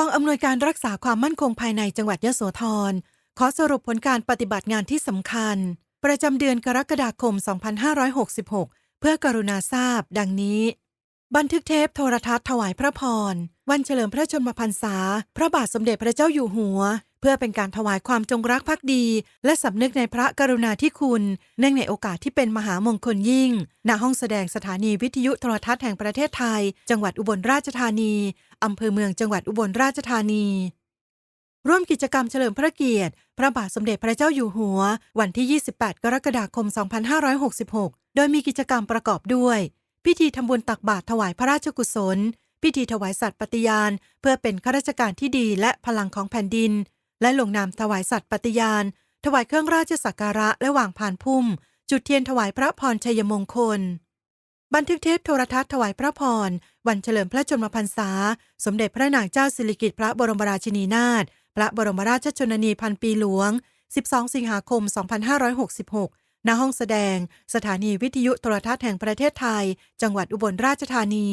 กองอำนวยการรักษาความมั่นคงภายในจังหวัดยโสธรขอสรุปผลการปฏิบัติงานที่สำคัญ ประจำเดือนกรกฎาคม 2566 เพื่อกรุณาทราบ ดังนี้ บันทึกเทปโทรทัศน์ถวายพระพร วันเฉลิมพระชนมพรรษา พระบาทสมเด็จพระเจ้าอยู่หัว เพื่อเป็นการถวายความจงรักภักดี และสำนึกในพระกรุณาธิคุณ เนื่องในโอกาสที่เป็นมหามงคลยิ่ง ณ ห้องแสดงสถานีวิทยุโทรทัศน์แห่งประเทศไทย จังหวัดอุบลราชธานี อำเภอเมืองจังหวัดอุบลราชธานี ร่วมกิจกรรมเฉลิมพระเกียรติ พระบาทสมเด็จพระเจ้าอยู่หัว วันที่ 28 กรกฎาคม 2566 โดยมีกิจกรรมประกอบด้วย พิธีทำบุญตักบาตรถวายพระราชกุศลพิธีถวายสัตย์ปฏิญาณ เพื่อเป็นข้าราชการที่ดีและพลังของแผ่นดิน และลงนามถวายสัตย์ปฏิญาณ ถวายเครื่องราชสักการะและวางพานพุ่ม จุดเทียนถวายพระพรชัยมงคล บันทึกเทปโทรทัศน์ถวายพระพร วันเฉลิมพระชนมพรรษา สมเด็จพระนางเจ้าสิริกิติ์พระบรมราชินีนาถพระบรมราชชนนีพันปีหลวง 12 สิงหาคม 2566 ณ ห้องแสดง สถานีวิทยุโทรทัศน์แห่งประเทศไทย จังหวัดอุบลราชธานี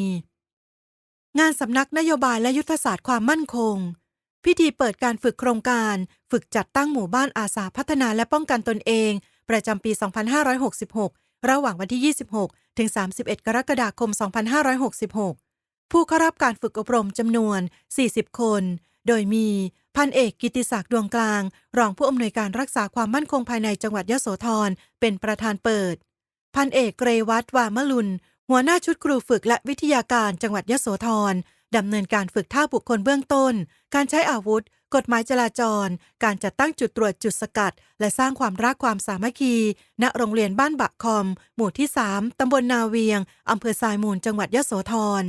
งานสำนักนโยบายและยุทธศาสตร์ความมั่นคง พิธีเปิดการฝึกโครงการ ฝึกจัดตั้งหมู่บ้านอาสาพัฒนาและป้องกันตนเอง ประจำปี 2566 ระหว่างวันที่ 26 ถึง 31 กรกฎาคม 2566 ผู้เข้ารับการฝึกอบรมจำนวน 40 คน โดยมีพันเอกกิติศักดิ์ดวงกลาง รองผู้อำนวยการรักษาความมั่นคงภายในจังหวัดยโสธรเป็นประธานเปิด พันเอกเกรวัตวามลุนหัวหน้าชุดครูฝึกและวิทยาการจังหวัดยโสธร ดำเนินการฝึกท่าบุคคลเบื้องต้น การใช้อาวุธ กฎหมายจราจร การจัดตั้งจุดตรวจจุดสกัด และสร้างความรักความสามัคคี ณ โรงเรียนบ้านบะคอม หมู่ที่ 3 ตำบลนาเวียง อำเภอทรายมูล จังหวัดยโสธร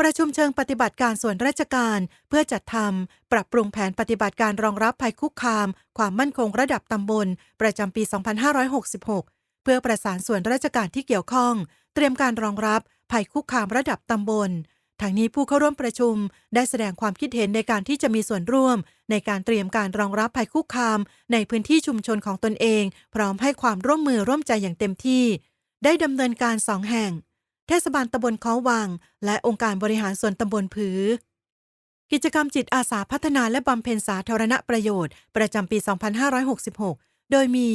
ประชุมเชิงปฏิบัติการส่วนราชการ เพื่อจัดทำปรับปรุงแผนปฏิบัติการรองรับภัยคุกคาม ความมั่นคงระดับตำบล ประจำปี 2566เพื่อประสานส่วนราชการที่เกี่ยวข้อง เตรียมการรองรับภัยคุกคามระดับตำบล ทางนี้ผู้เข้าร่วมประชุมได้แสดงความคิดเห็นในการที่จะมีส่วนร่วม ในการเตรียมการรองรับภัยคุกคาม ในพื้นที่ชุมชนของตนเอง พร้อมให้ความร่วมมือร่วมใจอย่างเต็มที่ ได้ดำเนินการสองแห่ง เทศบาลตำบลเขาวัง และองค์การบริหารส่วนตำบลผือ กิจกรรมจิตอาสาพัฒนาและบำเพ็ญสาธารณประโยชน์ ประจำปี 2566 โดยมี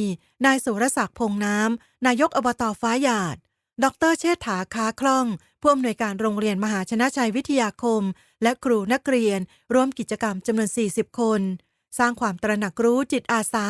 นายสุรศักดิ์พงน้ำนายกอบตฟ้าหยาด ดรเชษฐาค้าคล่อง ผู้อำนวยการโรงเรียนมหาชนะชัยวิทยาคม และครูนักเรียน ร่วมกิจกรรมจำนวน 40 คน สร้างความตระหนักรู้จิตอาสา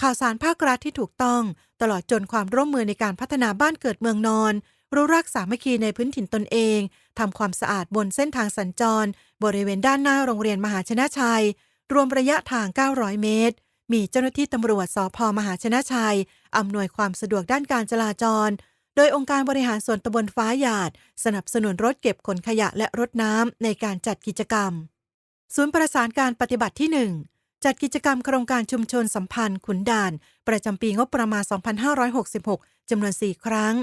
ข่าวสารภาครัฐที่ถูกต้อง ตลอดจนความร่วมมือในการพัฒนาบ้านเกิดเมืองนอน รู้รักสามัคคีในพื้นถิ่นตนเองทำความสะอาดบนเส้นทางสัญจร บริเวณด้านหน้าโรงเรียนมหาชนะชัย รวมระยะทาง 900 เมตร มีเจ้าหน้าที่ตำรวจสพมหาชนะชัยอำนวยความสะดวกด้านการจราจร โดยองค์การบริหารส่วนตำบลฟ้าหยาด สนับสนุนรถเก็บขนขยะและรถน้ำในการจัดกิจกรรม ศูนย์ประสานการปฏิบัติที่ 1 จัดกิจกรรมโครงการชุมชนสัมพันธ์ ขุนด่าน ประจำปีงบประมาณ 2566 จำนวน 4 ครั้ง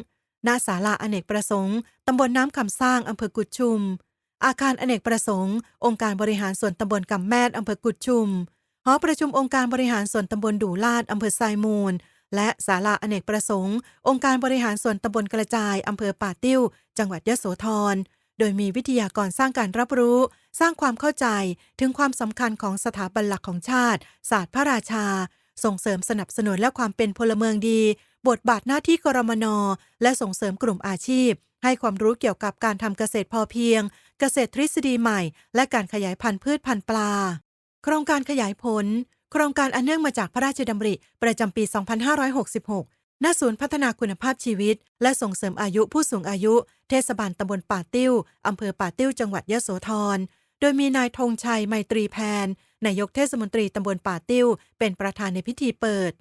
ณ ศาลาอเนกประสงค์ ตำบลน้ำคำสร้างอำเภอกุดชุม อาคารอเนกประสงค์ องค์การบริหารส่วนตำบลกำแมดอำเภอกุดชุมหอประชุมองค์การบริหารส่วนตำบลดูลาดอำเภอไซมูล และศาลาอเนกประสงค์ องค์การบริหารส่วนตำบลกระจายอำเภอป่าติ้ว จังหวัดยโสธร โดยมีวิทยากรสร้างการรับรู้ สร้างความเข้าใจถึงความสำคัญของสถาบันหลักของชาติ ศาสตร์พระราชา ส่งเสริมสนับสนุนและความเป็นพลเมืองดี บทบาทหน้าที่กรมน และส่งเสริมกลุ่มอาชีพ ให้ความรู้เกี่ยวกับการทำเกษตรพอเพียง เกษตรทฤษฎีใหม่ และการขยายพันธุ์พืชพันธุ์ปลา โครงการขยายผล โครงการอันเนื่องมาจากพระราชดำริ ประจำปี 2566 ณ ศูนย์พัฒนาคุณภาพชีวิต และส่งเสริมอายุผู้สูงอายุ เทศบาลตำบลป่าติ้ว อำเภอป่าติ้ว จังหวัดยะโสธร โดยมีนายธงชัยไมตรีแพน นายกเทศมนตรีตำบลป่าติ้ว เป็นประธานในพิธีเปิด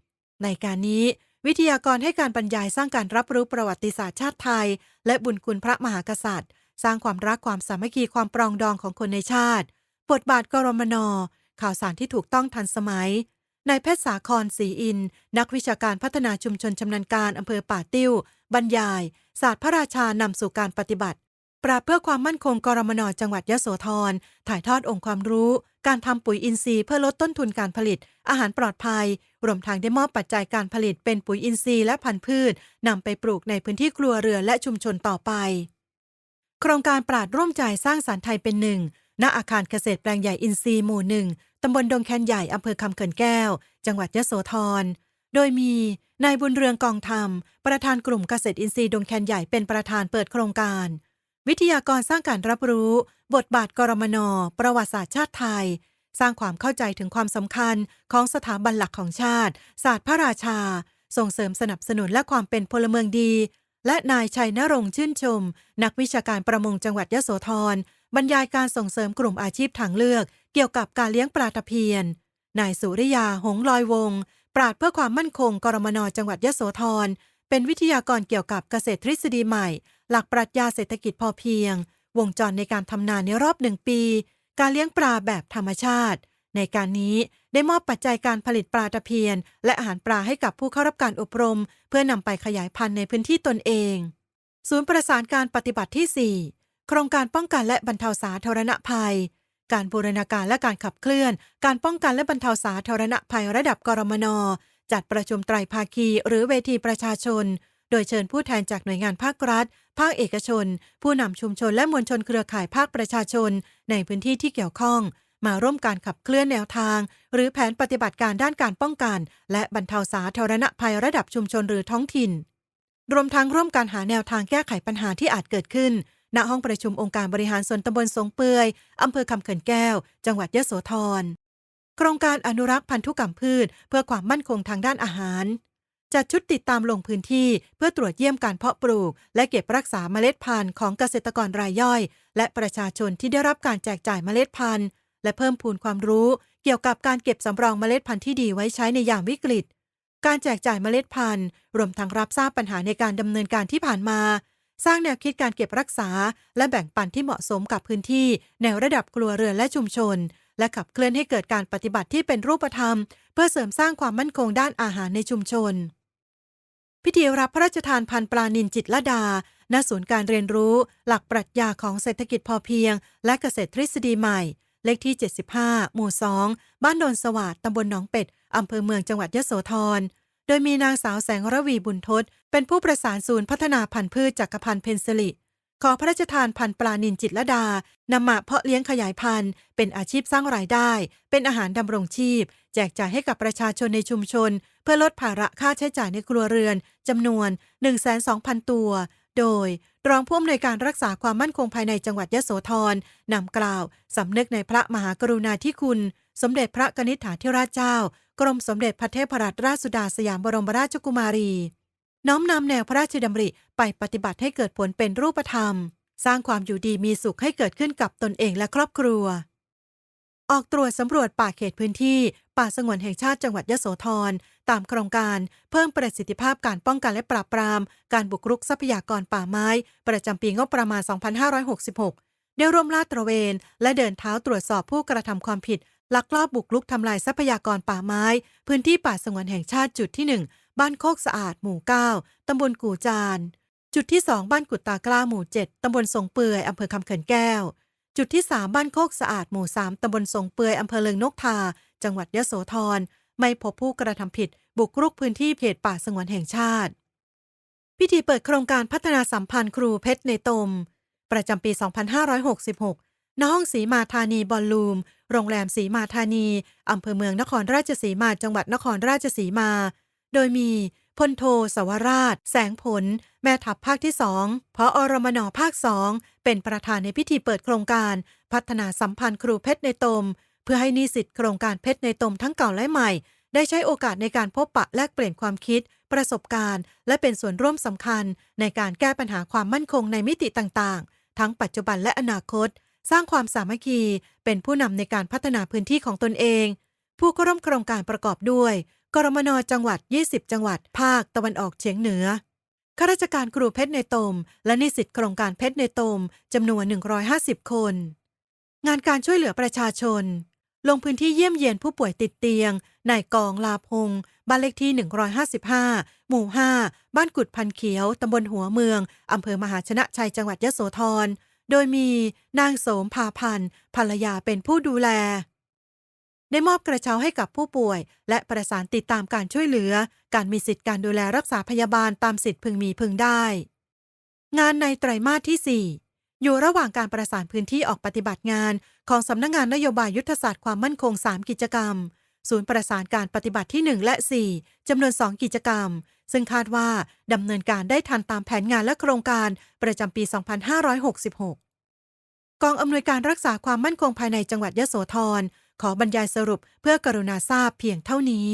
ในการนี้วิทยากรให้การบรรยายสร้างการรับรู้ประวัติศาสตร์ชาติไทย และบุญคุณพระมหากษัตริย์ สร้างความรักความสามัคคีความปรองดองของคนในชาติ บทบาทกรมน ข่าวสารที่ถูกต้องทันสมัยนายเพชรสาครศรีอิน นักวิชาการพัฒนาชุมชนชำนาญการอำเภอป่าติ้ว บรรยาย ศาสตร์พระราชานำสู่การปฏิบัติ ปราบเพื่อความมั่นคงกรมนจังหวัดยโสธร ถ่ายทอดองค์ความรู้ การทำปุ๋ยอินทรีย์เพื่อลดต้นทุนการผลิต อาหารปลอดภัย รวมทางได้มอบปัจจัยการผลิตเป็นปุ๋ยอินทรีย์และพันธุ์พืชนำไปปลูกในพื้นที่ครัวเรือนและชุมชนต่อไป โครงการปราดร่วมใจสร้างสารรค์ไทยเป็นหนึ่ง ณอาคารเกษตรแปลงใหญ่อินทรีย์หมู่หนึ่งตำบลดงแคนใหญ่อำเภอคำเขินแก้ว จังหวัดยะโสธร โดยมีนายบุญเรืองกองธรรม ประธานกลุ่มเกษตรอินทรีย์ดงแคนใหญ่เป็นประธานเปิดโครงการ วิทยากรสร้างการรับรู้ บทบาทกรมน ประวัติศาสตร์ชาติไทย สร้างความเข้าใจถึงความสำคัญของสถาบันหลักของชาติ ศาสตร์พระราชา ส่งเสริมสนับสนุนและความเป็นพลเมืองดี และนายชัยนรงค์ชื่นชม นักวิชาการประมงจังหวัดยะโสธร บรรยายการส่งเสริมกลุ่มอาชีพทางเลือกเกี่ยวกับการเลี้ยงปลาตะเพียน นายสุริยาหงลอยวง ปราดเพื่อความมั่นคงกรมนจังหวัดยโสธร เป็นวิทยากรเกี่ยวกับเกษตรทฤษฎีใหม่ หลักปรัชญาเศรษฐกิจพอเพียง วงจรในการทำนาในรอบหนึ่งปี การเลี้ยงปลาแบบธรรมชาติ ในการนี้ได้มอบปัจจัยการผลิตปลาตะเพียน และอาหารปลาให้กับผู้เข้ารับการอบรม เพื่อนำไปขยายพันธุ์ในพื้นที่ตนเอง ศูนย์ประสานการปฏิบัติที่ 4 โครงการป้องกันและบรรเทาสาธารณภัย การบูรณาการและการขับเคลื่อน การป้องกันและบรรเทาสาธารณภัยระดับกรมน จัดประชุมไตรภาคี หรือเวทีประชาชน โดยเชิญผู้แทนจากหน่วยงานภาครัฐ ภาคเอกชน ผู้นำชุมชนและมวลชนเครือข่ายภาคประชาชน ในพื้นที่ที่เกี่ยวข้อง มาร่วมการขับเคลื่อนแนวทาง หรือแผนปฏิบัติการด้านการป้องกัน และบรรเทาสาธารณภัยระดับชุมชนหรือท้องถิ่นรวมทั้งร่วมการหาแนวทางแก้ไขปัญหาที่อาจเกิดขึ้น ณห้องประชุมองค์การบริหารส่วนตำบลสงเปือยอำเภอคำเขินแก้ว จังหวัดยะโสธร โครงการอนุรักษ์พันธุกรรมพืช เพื่อความมั่นคงทางด้านอาหาร จัดชุดติดตามลงพื้นที่เพื่อตรวจเยี่ยมการเพาะปลูก และเก็บรักษาเมล็ดพันธุ์ของเกษตรกรรายย่อย และประชาชนที่ได้รับการแจกจ่ายเมล็ดพันธุ์ และเพิ่มพูนความรู้ เกี่ยวกับการเก็บสำรองเมล็ดพันธุ์ที่ดีไว้ใช้ในยามวิกฤตการแจกจ่ายเมล็ดพันธุ์ รวมทั้งรับทราบปัญหาในการดำเนินการที่ผ่านมา สร้างแนวคิดการเก็บรักษา และแบ่งปันที่เหมาะสมกับพื้นที่ ในระดับครัวเรือนและชุมชน และขับเคลื่อนให้เกิดการปฏิบัติที่เป็นรูปธรรม เพื่อเสริมสร้างความมั่นคงด้านอาหารในชุมชน พิธีรับพระราชทานพันปลานินจิตรลดาณศูนย์การเรียนรู้ หลักปรัชญาของเศรษฐกิจพอเพียง และเกษตรทฤษฎีใหม่ เลขที่ 75 หมู่ 2 บ้านโนนสวัสดตำบลหนองเป็ดอำเภอเมืองจังหวัดยโสธร ดยมีนางสาวแสงระวีบุญทศเป็นผู้ประสานศูนย์พัฒนาพันธุ์พืชจักรพันธ์เพนซิลิขอพระราชทานพันธุ์ปลานินจิตรดานำมาเพาะเลี้ยงขยายพันธุ์ เป็นอาชีพสร้างรายได้ เป็นอาหารดำรงชีพ แจกจ่ายให้กับประชาชนในชุมชน เพื่อลดภาระค่าใช้จ่ายในครัวเรือนจำนวน 1,200,000ตัว โดยรองผู้อำนวยการรักษาความมั่นคงภายในจังหวัดยะโสธรนำกล่าวสำนึกในพระมหากรุณาธิคุณ สมเด็จพระกนิษฐาธิราชเจ้า กรมสมเด็จพระเทพรัตนราชสุดาสยามบรมราชกุมารี น้อมนำแนวพระราชดำริไปปฏิบัติให้เกิดผลเป็นรูปธรรม สร้างความอยู่ดีมีสุขให้เกิดขึ้นกับตนเองและครอบครัว ออกตรวจสำรวจป่าเขตพื้นที่ ป่าสงวนแห่งชาติจังหวัดยโสธร ตามโครงการเพิ่มประสิทธิภาพการป้องกันและปราบปราม การบุกรุกทรัพยากรป่าไม้ ประจำปีงบประมาณ 2566ได้ร่วมลาดตระเวน และเดินเท้าตรวจสอบผู้กระทำความผิด ลักลอบบุกรุกทำลายทรัพยากรป่าไม้ พื้นที่ป่าสงวนแห่งชาติจุดที่ 1 บ้านโคกสะอาดหมู่ 9 ตำบลกู่จาน จุดที่ 2 บ้านกุดตากล้าหมู่ 7 ตำบลทรงเปื่อยอำเภอคำเขินแก้ว จุดที่ 3 บ้านโคกสะอาดหมู่ 3 ตำบลทรงเปื่อยอำเภอเลิงนกทา จังหวัดยโสธร ไม่พบผู้กระทำผิด บุกรุกพื้นที่เขตป่าสงวนแห่งชาติ พิธีเปิดโครงการพัฒนาสัมพันธ์ครูเพชรในตม ประจำปี 2566 ณห้องสีมาธานีบอลลูม โรงแรมสีมาธานีอำเภอเมืองนครราชสีมาจังหวัดนครราชสีมา โดยมีพลโทสวราช แสงผล แม่ทัพภาคที่สองพออรมนภาคสองเป็นประธานในพิธีเปิดโครงการ พัฒนาสัมพันธ์ครูเพชรในตม เพื่อให้นิสิตโครงการเพชรในตมทั้งเก่าและใหม่ ได้ใช้โอกาสในการพบปะแลกเปลี่ยนความคิด ประสบการณ์ และเป็นส่วนร่วมสำคัญ ในการแก้ปัญหาความมั่นคงในมิติต่างๆ ทั้งปัจจุบันและอนาคต สร้างความสามัคคี เป็นผู้นำในการพัฒนาพื้นที่ของตนเอง ผู้เข้าร่วมโครงการประกอบด้วย กรมนจังหวัด 20 จังหวัด ภาคตะวันออกเฉียงเหนือข้าราชการครูเพชรในตม และนิสิตโครงการเพชรในตมจำนวน 150 คน งานการช่วยเหลือประชาชน ลงพื้นที่เยี่ยมเยียนผู้ป่วยติดเตียงนายกองลาพงบ้านเลขที่ 155 หมู่ 5 บ้านกุดพันเขียว ตำบลหัวเมือง อำเภอมหาชนะชัยจังหวัดยโสธร โดยมีนางโสมพาพันธ์ภรรยาเป็นผู้ดูแล ได้มอบกระเช้าให้กับผู้ป่วย และประสานติดตามการช่วยเหลือ การมีสิทธิการดูแลรักษาพยาบาลตามสิทธิพึงมีพึงได้ งานในไตรมาสที่อยู่ระหว่างการประสานพื้นที่ออกปฏิบัติงานของสำนักงงานนโยบายยุทธศาสตร์ความมั่นคง 3 กิจกรรม ศูนย์ประสานการปฏิบัติที่ 1 และ 4 จำนวน 2 กิจกรรม ซึ่งคาดว่าดำเนินการได้ทันตามแผนงานและโครงการประจำปี 2566 กองอำนวยการรักษาความมั่นคงภายในจังหวัดยะโสธรขอบรรยายสรุปเพื่อกรุณาทราบเพียงเท่านี้